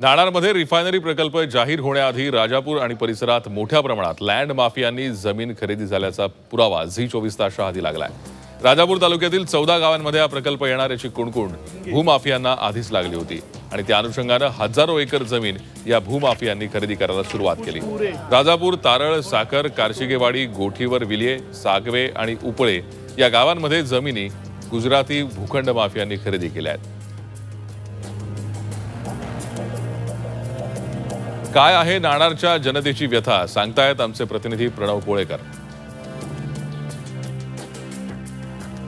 नाणारमध्ये refinery प्रकल्प जाहीर होण्याआधी राजापूर आणि परिसरात मोठ्या प्रमाणात लँड माफियांनी जमीन खरेदी झाल्याचा पुरावा झी चोवीस तासच्या आधी लागलाय. राजापूर तालुक्यातील चौदा गावांमध्ये हा प्रकल्प येणार याची कुणकुण भूमाफियांना आधीच लागली होती आणि त्या अनुषंगानं हजारो एकर जमीन या भूमाफियांनी खरेदी करायला सुरुवात केली. राजापूर तारळ साखर कार्शिगेवाडी गोठीवर विलिये सागवे आणि उपळे या गावांमध्ये जमिनी गुजराती भूखंड माफियांनी खरेदी केल्या आहेत. काय आहे नाणारच्या जनतेची व्यथा? सांगतायत आमचे प्रतिनिधी प्रणव कोळेकर.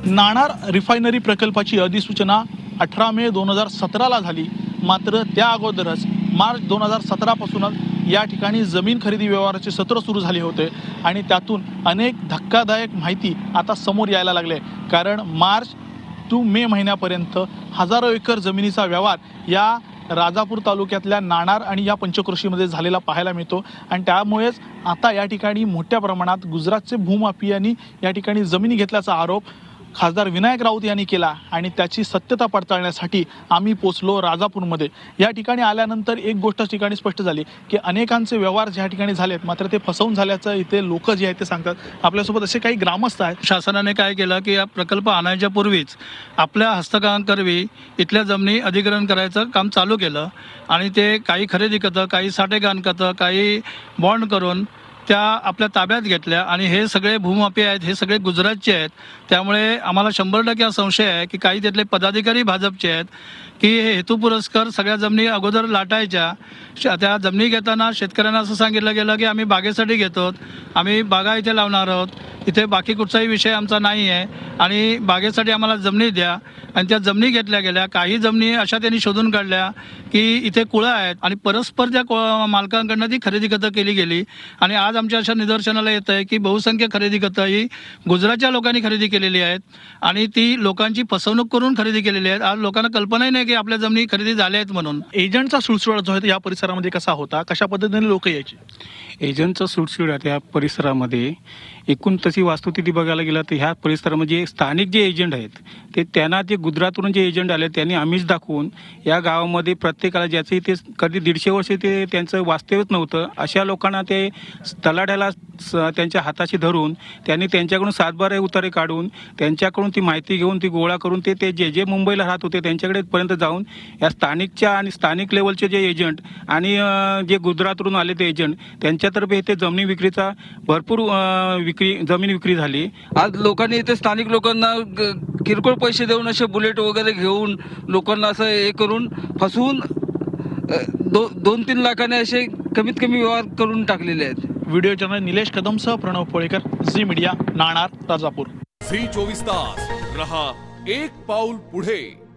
नाणार रिफायनरी प्रकल्पाची अधिसूचना अठरा मे दोन हजार सतराला झाली. मात्र त्या अगोदरच मार्च दोन हजार सतरापासूनच या ठिकाणी जमीन खरेदी व्यवहाराचे सत्र सुरू झाले होते आणि त्यातून अनेक धक्कादायक माहिती आता समोर यायला लागले. कारण मार्च टू मे महिन्यापर्यंत हजारो एकर जमिनीचा व्यवहार या राजापूर तालुक्यातल्या नाणार आणि या पंचकृषीमध्ये झालेला पाहायला मिळतो. आणि त्यामुळेच आता या ठिकाणी मोठ्या प्रमाणात गुजरातचे भूमाफियांनी या ठिकाणी जमिनी घेतल्याचा आरोप खासदार विनायक राऊत यांनी केला आणि त्याची सत्यता पडताळण्यासाठी आम्ही पोचलो राजापूरमध्ये. या ठिकाणी आल्यानंतर एक गोष्ट ठिकाणी स्पष्ट झाली की अनेकांचे व्यवहार ज्या ठिकाणी झालेत मात्र ते फसवून झाल्याचं इथे लोक जे आहेत ते सांगतात. आपल्यासोबत असे काही ग्रामस्थ आहेत. शासनाने काय केलं की या प्रकल्प आणायच्या पूर्वीच आपल्या हस्तकांकरवी इथल्या जमिनी अधिग्रहण करायचं काम चालू केलं आणि ते काही खरेदी करतं काही साठेगान करतं काही बॉन्ड करून त्या आपल्या ताब्यात घेतल्या आणि हे सगळे भूमापी आहेत हे सगळे गुजरातचे आहेत. त्यामुळे आम्हाला शंभर टक्के हा संशय आहे की काही त्यातले पदाधिकारी भाजपचे आहेत की हे हेतू पुरस्कार सगळ्या जमिनी अगोदर लाटायच्या. श- त्या जमिनी घेताना शेतकऱ्यांना असं सांगितलं गेलं की आम्ही बागेसाठी घेतो. आम्ही बागा इथे लावणार आहोत. इथे बाकी कुठचाही विषय आमचा नाही आहे आणि बागेसाठी आम्हाला जमिनी द्या. आणि त्या जमिनी घेतल्या गेल्या. काही जमिनी अशा त्यांनी शोधून काढल्या की इथे कुळं आहेत. आणि परस्पर त्या मालकांकडनं ती खरेदी खतं केली गेली. आणि आज आमच्या अशा निदर्शनाला येत आहे की बहुसंख्य खरेदी खतं ही गुजरातच्या लोकांनी खरेदी केलेली आहेत आणि ती लोकांची फसवणूक करून खरेदी केलेली आहेत. आज लोकांना कल्पनाही नाही की आपल्या जमिनी खरेदी झाल्या आहेत म्हणून. एजंटचा सुळसुळा जो आहे तो या परिसरामध्ये कसा होता? कशा पद्धतीने लोक यायचे? एजंटचा सुटसुडाट या परिसरामध्ये एकूण तशी वास्तुस्थिती बघायला गेलं तर ह्या परिसरामध्ये जे स्थानिक जे एजंट आहेत ते त्यांना जे गुजरातवरून जे एजंट आले त्यांनी आमिष दाखवून या गावामध्ये प्रत्येकाला ज्याचं इथे कधी दीडशे वर्ष ते त्यांचं वास्तव्यच नव्हतं अशा लोकांना ते तलाड्याला स- त्यांच्या हाताशी धरून त्यांनी त्यांच्याकडून सातबारे उतारे काढून त्यांच्याकडून ती माहिती घेऊन ती गोळा करून ते ते जे जे मुंबईला राहत होते त्यांच्याकडे पर्यंत जाऊन या स्थानिकच्या आणि स्थानिक लेवलचे जे एजंट आणि जे गुजरातवरून आले ते एजंट त्यांच्यातर्फे इथे जमिनी विक्रीचा भरपूर विक्री जमीन विक्री झाली. आज लोकांनी इथे स्थानिक लोकांना ग- किरकोळ पैसे देऊन असे बुलेट वगैरे घेऊन लोकांना असं हे करून फसवून दो दोन तीन लाखाने असे कमीत कमी व्यवहार करून टाकलेले आहेत. Video journal Nilesh कदमसह Pranav Polekar Zee media Nanar Rajapur. Zee चोवीस तास. रहा एक पाऊल पुढे.